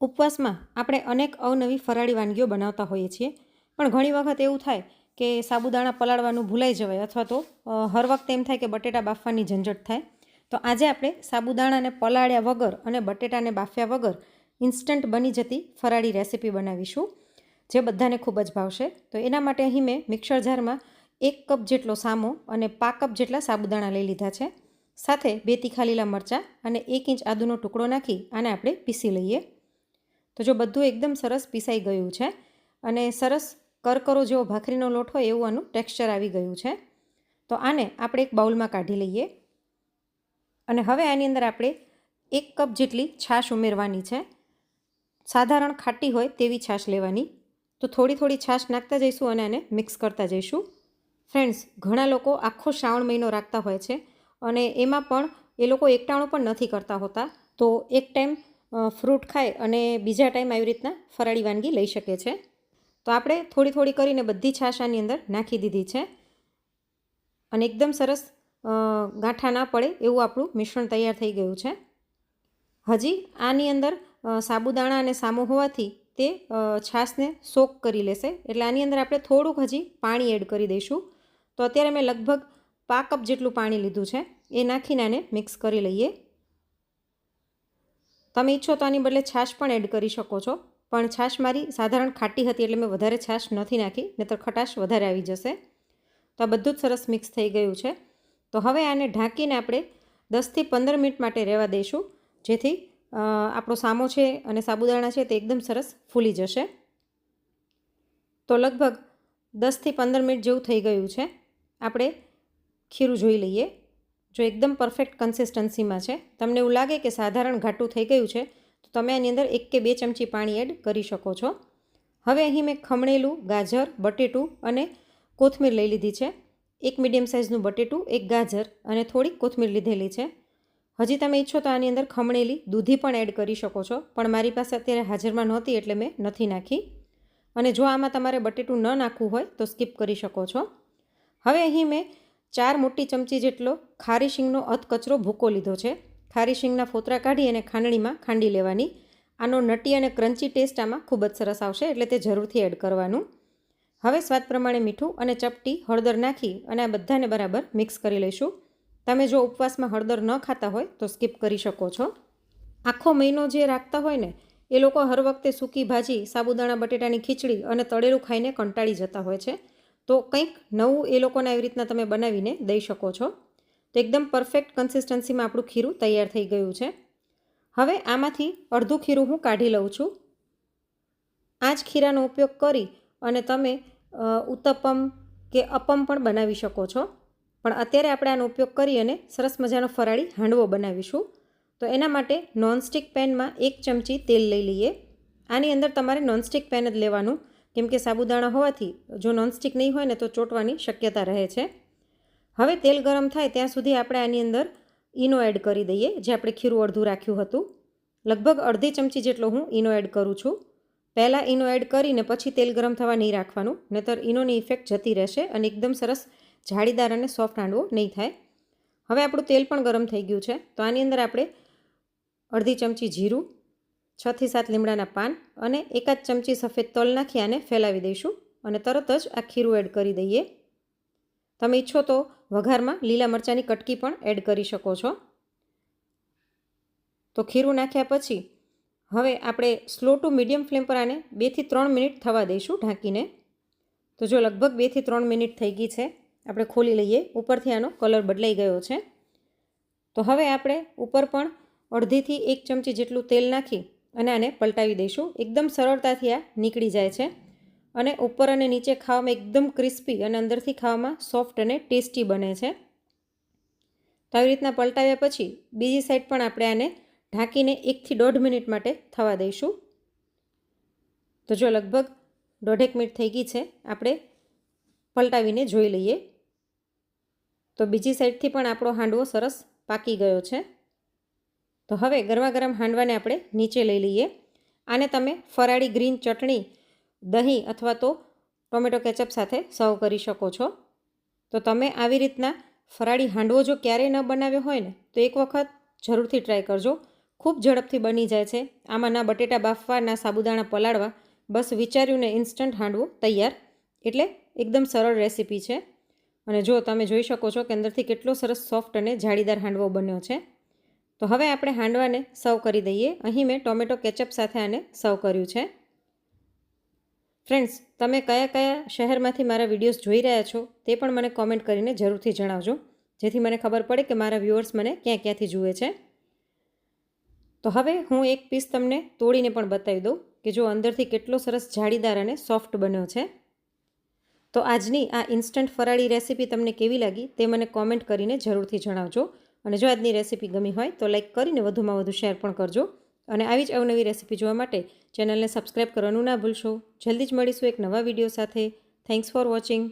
ઉપવાસમાં આપણે અનેક અવનવી ફરાળી વાનગીઓ બનાવતા હોઈએ છીએ. પણ ઘણી વખત એવું થાય કે સાબુદાણા પલાળવાનું ભૂલાઈ જવાય અથવા તો હર વખતે એમ થાય કે બટેટા બાફવાની ઝંઝટ થાય. તો આજે આપણે સાબુદાણાને પલાળ્યા વગર અને બટેટાને બાફ્યા વગર ઇન્સ્ટન્ટ બની જતી ફરાળી રેસીપી બનાવીશું, જે બધાને ખૂબ જ ભાવશે. તો એના માટે અહીં મેં મિક્સર જારમાં એક કપ જેટલો સામો અને પાંચ કપ જેટલા સાબુદાણા લઈ લીધા છે. સાથે બે તીખા લીલા મરચાં અને એક ઇંચ આદુનો ટુકડો નાખી આને આપણે પીસી લઈએ. તો જો બધું એકદમ સરસ પીસાઈ ગયું છે અને સરસ કરકરો જેવો ભાખરીનો લોટ હોય એવું આનું ટેક્સચર આવી ગયું છે. તો આને આપણે એક બાઉલમાં કાઢી લઈએ. અને હવે આની અંદર આપણે એક કપ જેટલી છાશ ઉમેરવાની છે. સાધારણ ખાટી હોય તેવી છાશ લેવાની. તો થોડી થોડી છાશ નાખતા જઈશું અને આને મિક્સ કરતા જઈશું. ફ્રેન્ડ્સ ઘણા લોકો આખો શ્રાવણ મહિનો રાખતા હોય છે અને એમાં પણ એ લોકો એકટાણું પણ નથી કરતા હોતા. તો એક ટાઈમ ફ્રૂટ ખાય અને બીજા ટાઈમ આવી રીતના ફરાળી વાનગી લઈ શકે છે. તો આપણે થોડી થોડી કરીને બધી છાશ આની અંદર નાખી દીધી છે. અને એકદમ સરસ ગાંઠા ના પડે એવું આપણું મિશ્રણ તૈયાર થઈ ગયું છે. હજી આની અંદર સાબુદાણા અને સામો હોવાથી તે છાશને સોક કરી લેશે. એટલે આની અંદર આપણે થોડુંક હજી પાણી એડ કરી દઈશું. તો અત્યારે મેં લગભગ પા કપ જેટલું પાણી લીધું છે. એ નાખીને આને મિક્સ કરી લઈએ. તમે ઈચ્છો તો આની બદલે છાશ પણ એડ કરી શકો છો. પણ છાશ મારી સાધારણ ખાટી હતી એટલે મેં વધારે છાશ નથી નાખી, નહીતર ખટાશ વધારે આવી જશે. તો આ બધું જ સરસ મિક્સ થઈ ગયું છે. તો હવે આને ઢાંકીને આપણે દસથી પંદર મિનિટ માટે રહેવા દઈશું, જેથી આપણો સામો છે અને સાબુદાણા છે તે એકદમ સરસ ફૂલી જશે. તો લગભગ દસથી પંદર મિનિટ જેવું થઈ ગયું છે. આપણે ખીરું જોઈ લઈએ. જો એકદમ પરફેક્ટ કન્સિસ્ટન્સીમાં છે, તમને એવું લાગે કે સાધારણ ઘાટું થઈ ગયું છે, તો તમે આની અંદર એક કે બે ચમચી પાણી એડ કરી શકો છો. હવે અહીં મેં ખમણેલું, ગાજર, બટેટું અને કોથમીર લઈ લીધી છે. એક મીડિયમ સાઇઝનું બટેટું, એક ગાજર અને થોડીક કોથમીર લીધેલી છે. હજી તમે ઈચ્છો તો આની અંદર ખમણેલી દૂધી પણ એડ કરી શકો છો, પણ મારી પાસે અત્યારે હાજરમાં નહોતી એટલે મેં નથી નાખી. અને જો આમાં તમારે બટેટું ન નાખવું હોય તો સ્કીપ કરી શકો છો. હવે અહીં મેં ચાર મોટી ચમચી જેટલો ખારી શીંગનો અધકચરો ભૂકો લીધો છે. ખારી શીંગના ફોતરા કાઢી અને ખાંડણીમાં ખાંડી લેવાની. આનો નટી અને ક્રન્ચી ટેસ્ટ આમાં ખૂબ જ સરસ આવશે એટલે તે જરૂરથી એડ કરવાનું. હવે સ્વાદ પ્રમાણે મીઠું અને ચપટી હળદર નાખી અને આ બધાને બરાબર મિક્સ કરી લઈશું. તમે જો ઉપવાસમાં હળદર ન ખાતા હોય તો સ્કીપ કરી શકો છો. આખો મહિનો જે રાખતા હોય ને, એ લોકો હર વખતે સૂકી ભાજી, સાબુદાણા, બટેટાની ખીચડી અને તળેલું ખાઈને કંટાળી જતા હોય છે. તો કંઈક નવું એ લોકોને આવી રીતના તમે બનાવીને દઈ શકો છો. તો એકદમ પરફેક્ટ કન્સિસ્ટન્સીમાં આપણું ખીરું તૈયાર થઈ ગયું છે. હવે આમાંથી અડધું ખીરું હું કાઢી લઉં છું. આ જ ખીરાનો ઉપયોગ કરી અને તમે ઉત્તપમ કે અપમ પણ બનાવી શકો છો. પણ અત્યારે આપણે આનો ઉપયોગ કરી અને સરસ મજાનો ફરાળી હાંડવો બનાવીશું. તો એના માટે નોનસ્ટિક પેનમાં એક ચમચી તેલ લઈ લઈએ. આની અંદર તમારે નોનસ્ટિક પેન જ લેવાનું. કેમ કે સાબુદાણા હોવાથી જો નોનસ્ટિક નહીં હોય ને તો ચોંટવાની શક્યતા રહે છે. હવે તેલ ગરમ થાય ત્યાં સુધી આપણે આની અંદર ઈનો એડ કરી દઈએ, જે આપણે ખીરું અડધું રાખ્યું હતું. લગભગ અડધી ચમચી જેટલો હું ઈનો એડ કરું છું. પહેલાં ઈનો એડ કરીને પછી તેલ ગરમ થવા નહીં રાખવાનું, નહીતર ઈનોની ઇફેક્ટ જતી રહેશે અને એકદમ સરસ જાળીદાર અને સોફ્ટ હાંડવો નહીં થાય. હવે આપણું તેલ પણ ગરમ થઈ ગયું છે. તો આની અંદર આપણે અડધી ચમચી જીરું છથી સાત લીમડાના પાન અને એકાદ ચમચી સફેદ તલ નાખી આને ફેલાવી દઈશું અને તરત જ આ ખીરું એડ કરી દઈએ. તમે ઈચ્છો તો વઘારમાં લીલા મરચાંની કટકી પણ એડ કરી શકો છો. તો ખીરું નાખ્યા પછી હવે આપણે સ્લો ટુ મીડિયમ ફ્લેમ પર આને બેથી ત્રણ મિનિટ થવા દઈશું ઢાંકીને. તો જો લગભગ બેથી ત્રણ મિનિટ થઈ ગઈ છે, આપણે ખોલી લઈએ. ઉપરથી આનો કલર બદલાઈ ગયો છે. તો હવે આપણે ઉપર પણ અડધીથી એક ચમચી જેટલું તેલ નાખી અને આને પલટાવી દઈશું. એકદમ સરળતાથી આ નીકળી જાય છે. અને ઉપર અને નીચે ખાવામાં એકદમ ક્રિસ્પી અને અંદરથી ખાવામાં સોફ્ટ અને ટેસ્ટી બને છે. તો આવી રીતના પલટાવ્યા પછી બીજી સાઈડ પણ આપણે આને ઢાંકીને એકથી દોઢ મિનિટ માટે થવા દઈશું. તો જો લગભગ દોઢેક મિનિટ થઈ ગઈ છે, આપણે પલટાવીને જોઈ લઈએ. તો બીજી સાઈડથી પણ આપણો હાંડવો સરસ પાકી ગયો છે. તો હવે ગરમા ગરમ હાંડવાને આપણે નીચે લઈ લઈએ. આને તમે ફરાળી ગ્રીન ચટણી, દહીં અથવા તો ટોમેટો કેચઅપ સાથે સર્વ કરી શકો છો. તો તમે આવી રીતના ફરાળી હાંડવો જો ક્યારેય ન બનાવ્યો હોય ને, તો એક વખત જરૂરથી ટ્રાય કરજો. ખૂબ ઝડપથી બની જાય છે. આમાં ના બટેટા બાફવા, ના સાબુદાણા પલાળવા, બસ વિચાર્યું ને ઇન્સ્ટન્ટ હાંડવો તૈયાર. એટલે એકદમ સરળ રેસીપી છે. અને જો તમે જોઈ શકો છો કે અંદરથી કેટલો સરસ સોફ્ટ અને જાળીદાર હાંડવો બન્યો છે. તો હવે આપણે હાંડવાને સર્વ કરી દઈએ. અહીં મેં ટોમેટો કેચઅપ સાથે આને સર્વ કર્યું છે. ફ્રેન્ડ્સ, તમે કયા કયા શહેરમાંથી મારા વિડીયોઝ જોઈ રહ્યા છો તે પણ મને કોમેન્ટ કરીને જરૂરથી જણાવજો, જેથી મને ખબર પડે કે મારા વ્યુઅર્સ મને ક્યાં ક્યાંથી જુએ છે. તો હવે હું એક પીસ તમને તોડીને પણ બતાવી દઉં કે જો અંદરથી કેટલો સરસ જાળીદાર અને સોફ્ટ બન્યો છે. તો આજની આ ઇન્સ્ટન્ટ ફરાળી રેસીપી તમને કેવી લાગી તે મને કોમેન્ટ કરીને જરૂરથી જણાવજો. અને જો આજની રેસીપી ગમી હોય તો લાઈક કરીને વધુમાં વધુ શેર પણ કરજો. અને આવી જ અવનવી રેસીપી જોવા માટે ચેનલને સબસ્ક્રાઈબ કરવાનું ના ભૂલશો. જલ્દી જ મળીશું એક નવા વીડિયો સાથે. Thanks for watching